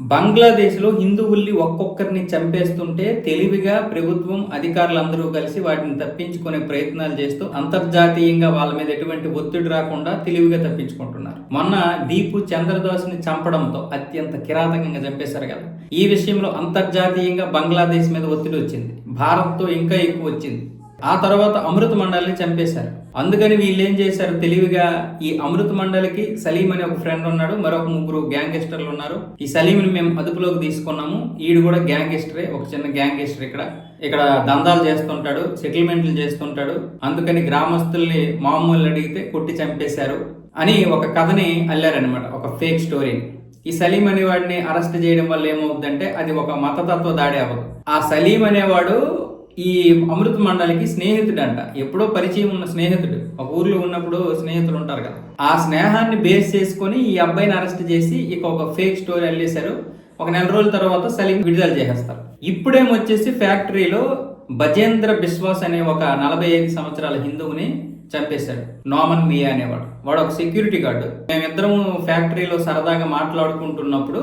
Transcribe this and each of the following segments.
బంగ్లాదేశ్లో హిందువుల్ని ఒక్కొక్కరిని చంపేస్తుంటే తెలివిగా ప్రభుత్వం అధికారులందరూ కలిసి వాటిని తప్పించుకునే ప్రయత్నాలు చేస్తూ అంతర్జాతీయంగా వాళ్ళ మీద ఎటువంటి ఒత్తిడి రాకుండా తెలివిగా తప్పించుకుంటున్నారు. మొన్న దీపు చంద్రదాస్ని చంపడంతో అత్యంత కిరాతకంగా చంపేశారు కదా. ఈ విషయంలో అంతర్జాతీయంగా బంగ్లాదేశ్ మీద ఒత్తిడి వచ్చింది. భారత్తో ఇంకా ఎక్కువ వచ్చింది. ఆ తర్వాత అమృత మండలిని చంపేశారు. అందుకని వీళ్ళు ఏం చేశారు తెలివిగా ఈ అమృత మండలికి సలీం అనే ఒక ఫ్రెండ్ ఉన్నాడు మరొక ముగ్గురు గ్యాంగ్స్టర్లు ఉన్నారు. ఈ సలీంని మేము అదుపులోకి తీసుకున్నాము. ఈడు కూడా గ్యాంగ్స్టరే ఒక చిన్న గ్యాంగ్స్టర్ ఇక్కడ. ఇక్కడ దందాలు చేస్తుంటాడు సెటిల్మెంట్లు చేస్తుంటాడు. అందుకని గ్రామస్తుల్ని మామూలు అడిగితే కొట్టి చంపేశారు అని ఒక కథని అల్లారనమాట ఒక ఫేక్ స్టోరీని ఈ సలీం అనేవాడిని అరెస్ట్ చేయడం వల్ల ఏమవుతుందంటే అది ఒక మతతత్వ దాడి అవ్వదు. ఆ సలీం అనేవాడు ఈ అమృత మండలికి స్నేహితుడు అంట ఎప్పుడో పరిచయం ఉన్న స్నేహితుడు. ఒక ఊర్లో ఉన్నప్పుడు స్నేహితులు ఉంటారు కదా. ఆ స్నేహాన్ని బేస్ చేసుకొని ఈ అబ్బాయిని అరెస్ట్ చేసి ఇక ఒక ఫేక్ స్టోరీ అల్లేశారు. ఒక నెల రోజుల తర్వాత సలీం విడుదల చేసేస్తారు. ఇప్పుడేమొచ్చేసి ఫ్యాక్టరీలో బజేంద్ర బిశ్వాస్ అనే ఒక నలభై ఐదు సంవత్సరాల హిందువుని చంపేశాడు. నోమన్ మియా అనేవాడు. వాడు ఒక సెక్యూరిటీ గార్డు మేమిద్దరం ఫ్యాక్టరీలో సరదాగా మాట్లాడుకుంటున్నప్పుడు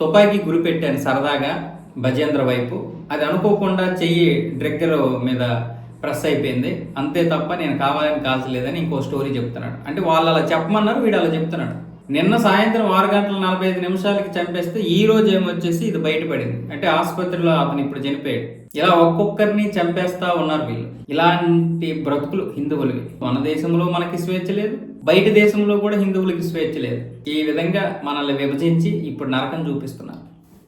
తుపాకీ గురిపెట్టాను సరదాగా. భజేంద్ర వైపు. అది అనుకోకుండా చెయ్యి డ్రెక్కర్ మీద ప్రెస్ అయిపోయింది. అంతే తప్ప నేను కావాలని కాల్చలేదని ఇంకో స్టోరీ చెప్తున్నాడు. అంటే వాళ్ళు అలా చెప్పమన్నారు వీడు అలా చెప్తున్నాడు. నిన్న సాయంత్రం ఆరు గంటల నలభై ఐదు నిమిషాలకి చంపేస్తే ఈ రోజు ఏమొచ్చేసి ఇది బయటపడింది. అంటే ఆసుపత్రిలో అతను ఇప్పుడు చనిపోయాడు. ఇలా ఒక్కొక్కరిని చంపేస్తా ఉన్నారు వీళ్ళు. ఇలాంటి బ్రతుకులు హిందువులకి మన దేశంలో మనకి స్వేచ్ఛ లేదు. బయట దేశంలో కూడా హిందువులకి స్వేచ్ఛ లేదు. ఈ విధంగా మనల్ని విభజించి ఇప్పుడు నరకం చూపిస్తున్నారు.